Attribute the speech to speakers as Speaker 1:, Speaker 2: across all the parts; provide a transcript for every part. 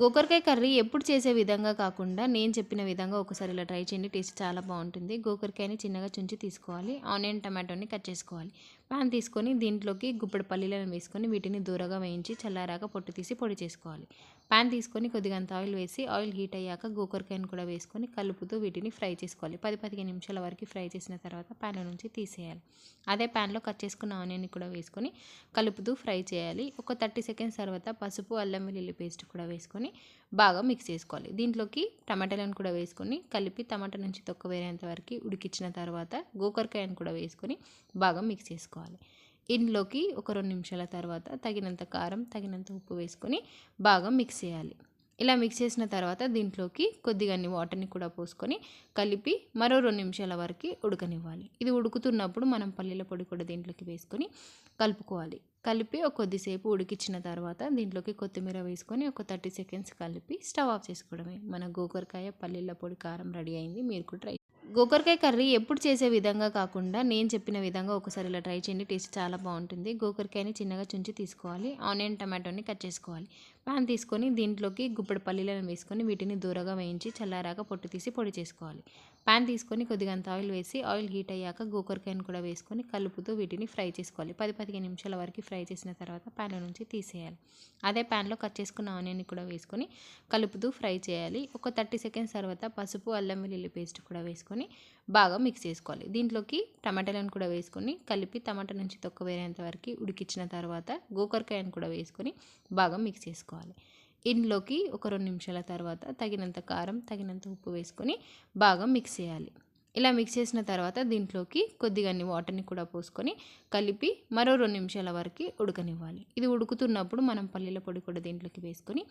Speaker 1: గోకరకాయ curry ఎప్పుడు చేసే విధంగా కాకుండా నేను చెప్పిన విధంగా ఒకసారి ఇలా ట్రై చేయండి టేస్ట్ చాలా బాగుంటుంది. గోకరకాయని చిన్నగా చుంచి తీసుకోవాలి. ఆనియన్ టమాటోని కట్ చేసుకోవాలి. పాన్ తీసుకొని దీంట్లోకి గుప్పెడు పల్లీలను వేసుకొని వీటిని దూరగా వేయించి చల్లారాక పొట్టు తీసి పొడి చేసుకోవాలి. పాన్ తీసుకొని కొద్దిగా అంత ఆయిల్ వేసి ఆయిల్ హీట్ అయ్యాక గోకరకాయను కూడా వేసుకొని కలుపుతూ వీటిని ఫ్రై చేసుకోవాలి. పది పదిహేను నిమిషాల వరకు ఫ్రై చేసిన తర్వాత ప్యాన్ నుంచి తీసేయాలి. అదే ప్యాన్లో కట్ చేసుకున్న ఆనియన్ కూడా వేసుకొని కలుపుతూ ఫ్రై చేయాలి. ఒక థర్టీ సెకండ్స్ తర్వాత పసుపు అల్లం వెల్లుల్లి పేస్ట్ కూడా వేసుకొని బాగా మిక్స్ చేసుకోవాలి. దీంట్లోకి టమాటాలను కూడా వేసుకొని కలిపి టమాటా నుంచి తొక్క వేరేంత వరకు ఉడికించిన తర్వాత గోకరకాయను కూడా వేసుకొని బాగా మిక్స్ చేసుకోవాలి. ఇంట్లోకి ఒక రెండు నిమిషాల తర్వాత తగినంత కారం తగినంత ఉప్పు వేసుకొని బాగా మిక్స్ చేయాలి. ఇలా మిక్స్ చేసిన తర్వాత దీంట్లోకి కొద్దిగా వాటర్ని కూడా పోసుకొని కలిపి మరో రెండు నిమిషాల వరకు ఉడకనివ్వాలి. ఇది ఉడుకుతున్నప్పుడు మనం పల్లీల పొడి కూడా దీంట్లోకి వేసుకొని కలుపుకోవాలి. కలిపి ఒక కొద్దిసేపు ఉడికించిన తర్వాత దీంట్లోకి కొత్తిమీర వేసుకొని ఒక థర్టీ సెకండ్స్ కలిపి స్టవ్ ఆఫ్ చేసుకోవడమే. మన గోకరకాయ పల్లీల పొడి కారం రెడీ అయింది. మీరు కూడా ట్రై గోకరకాయ కర్రీ ఎప్పుడు చేసే విధంగా కాకుండా నేను చెప్పిన విధంగా ఒకసారి ఇలా ట్రై చేయండి టేస్ట్ చాలా బాగుంటుంది. గోకరకాయని చిన్నగా చుంచి తీసుకోవాలి. ఆనియన్ టమాటోని కట్ చేసుకోవాలి. పాన్ తీసుకొని దీంట్లోకి గుప్పెడు పల్లీలను వేసుకొని వీటిని దూరగా వేయించి చల్లారాక పొట్టు తీసి పొడి చేసుకోవాలి. పాన్ తీసుకొని కొద్దిగా అంత ఆయిల్ వేసి ఆయిల్ హీట్ అయ్యాక గోకరకాయను కూడా వేసుకొని కలుపుతూ వీటిని ఫ్రై చేసుకోవాలి. పది పదిహేను నిమిషాల వరకు ఫ్రై చేసిన తర్వాత ప్యాన్ నుంచి తీసేయాలి. అదే ప్యాన్లో కట్ చేసుకున్న ఆనియన్ని కూడా వేసుకొని కలుపుతూ ఫ్రై చేయాలి. ఒక థర్టీ సెకండ్స్ తర్వాత పసుపు అల్లం వెల్లుల్లి పేస్ట్ కూడా వేసుకొని బాగా మిక్స్ చేసుకోవాలి. దీంట్లోకి టమాటాలను కూడా వేసుకొని కలిపి టమాటా నుంచి తొక్క వేరేంత వరకు ఉడికించిన తర్వాత గోకరకాయను కూడా వేసుకొని బాగా మిక్స్ చేసుకోవాలి. ఇంట్లోకి ఒక రెండు నిమిషాల తర్వాత తగినంత కారం తగినంత ఉప్పు వేసుకొని బాగా మిక్స్ చేయాలి. ఇలా మిక్స్ చేసిన తర్వాత దీంట్లోకి కొద్దిగా వాటర్ని కూడా పోసుకొని కలిపి మరో రెండు నిమిషాల వరకు ఉడకనివ్వాలి. ఇది ఉడుకుతున్నప్పుడు మనం పల్లీల పొడి కూడా దీంట్లోకి వేసుకొని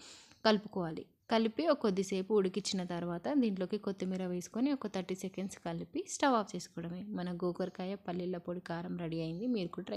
Speaker 1: కలుపుకోవాలి. కలిపి ఒక కొద్దిసేపు ఉడికించిన తర్వాత దీంట్లోకి కొత్తిమీర వేసుకొని ఒక థర్టీ సెకండ్స్ కలిపి స్టవ్ ఆఫ్ చేసుకోవడమే. మన గోకరకాయ పల్లీల పొడి కారం రెడీ అయింది. మీరు కూడా ట్రై